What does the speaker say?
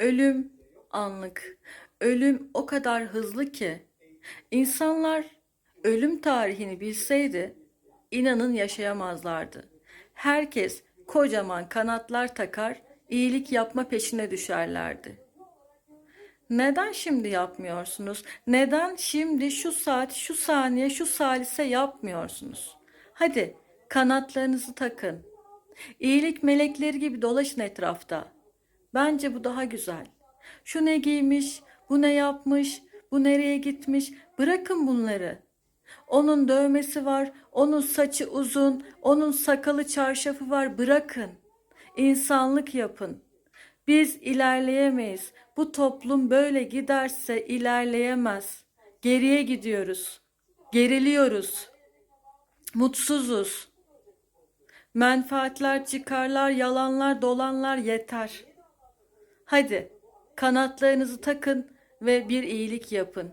Ölüm anlık. Ölüm o kadar hızlı ki insanlar ölüm tarihini bilseydi inanın yaşayamazlardı. Herkes kocaman kanatlar takar, iyilik yapma peşine düşerlerdi. Neden şimdi yapmıyorsunuz? Neden şimdi şu saat, şu saniye, şu salise yapmıyorsunuz? Hadi kanatlarınızı takın. İyilik melekleri gibi dolaşın etrafta. Bence bu daha güzel. Şu ne giymiş, bu ne yapmış, bu nereye gitmiş? Bırakın bunları. Onun dövmesi var, onun saçı uzun, onun sakalı çarşafı var. Bırakın. İnsanlık yapın. Biz ilerleyemeyiz. Bu toplum böyle giderse ilerleyemez. Geriye gidiyoruz. Geriliyoruz. Mutsuzuz. Menfaatler, çıkarlar, yalanlar, dolanlar yeter. Hadi kanatlarınızı takın ve bir iyilik yapın.